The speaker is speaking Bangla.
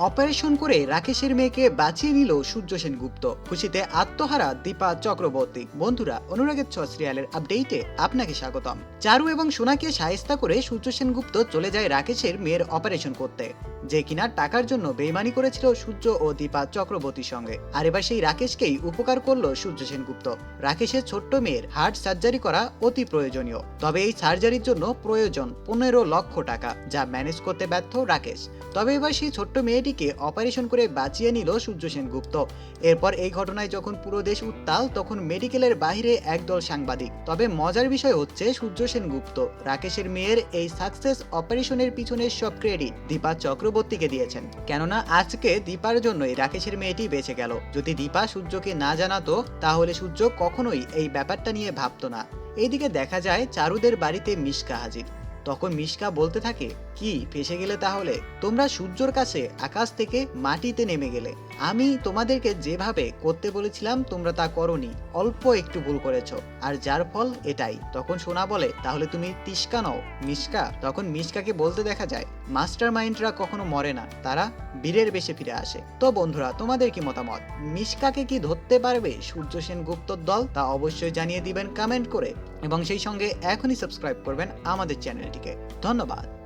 অপারেশন করে রাকেশের মেয়েকে বাঁচিয়ে নিল সূর্য সেনগুপ্ত। খুশিতে আত্মহারা দীপা চক্রবর্তী। বন্ধুরা, অনুরাগের ছ সিরিয়ালের আপডেটে আপনাকে স্বাগতম। চারু এবং সোনাকে সায়স্তা করে সূর্য সেনগুপ্ত চলে যায় রাকেশের মেয়ের অপারেশন করতে। যে কিনা টাকার জন্য বেইমানি করেছিল সূর্য ও দীপা চক্রবর্তীর সঙ্গে। আর এবার সেই রাকেশকেই উপকার করল সূর্য সেনগুপ্ত। রাকেশের ছোট্ট মেয়ের হার্ট সার্জারি করা অতি প্রয়োজনীয়। তবে এই সার্জারির জন্য প্রয়োজন পনেরো লক্ষ টাকা, যা ম্যানেজ করতে ব্যর্থ রাকেশ। তবে এবার সেই ছোট্ট মেয়েটিকে অপারেশন করে বাঁচিয়ে নিল সূর্য সেনগুপ্ত। এরপর এই ঘটনায় যখন পুরো দেশ উত্তাল, তখন মেডিকেলের বাইরে একদল সাংবাদিক। তবে মজার বিষয় হচ্ছে সূর্য সেনগুপ্ত। রাকেশের মেয়ের এই সাকসেস অপারেশনের পিছনে সব ক্রেডিট দীপা চক্রবর্তীকে দিয়েছেন। কেননা আজকে দীপার জন্যই রাকেশের মেয়েটি বেঁচে গেল। যদি দীপা সূর্যকে না জানাতো, তাহলে সূর্য কখনোই এই ব্যাপারটা নিয়ে ভাবতো না। এইদিকে দেখা যায় চারুদের বাড়িতে মিশকা হাজির। তখন মিশকা বলতে থাকে, কি, ফেসে গেলে তাহলে? তোমরা সূর্যর কাছে আকাশ থেকে মাটিতে নেমে গেলে। আমি তোমাদেরকে যেভাবে করতে বলেছিলাম, তোমরা তা করনি। অল্প একটু ভুল করেছ। আর যার ফল এটাই। তখন সোনা বলে, তাহলে তুমি তিস্কা নও। মিশকা, তখন মিশকাকে বলতে দেখা যায় মাস্টার মাইন্ডরা কখনো মরে না, তারা বীরের বেশে ফিরে আসে। তো বন্ধুরা, তোমাদের কি মতামত? মিশকাকে কি ধরতে পারবে সূর্য সেন গুপ্তর দল? তা অবশ্যই জানিয়ে দিবেন কমেন্ট করে। এবং সেই সঙ্গে এখনই সাবস্ক্রাইব করবেন আমাদের চ্যানেলটিকে ধন্যবাদ।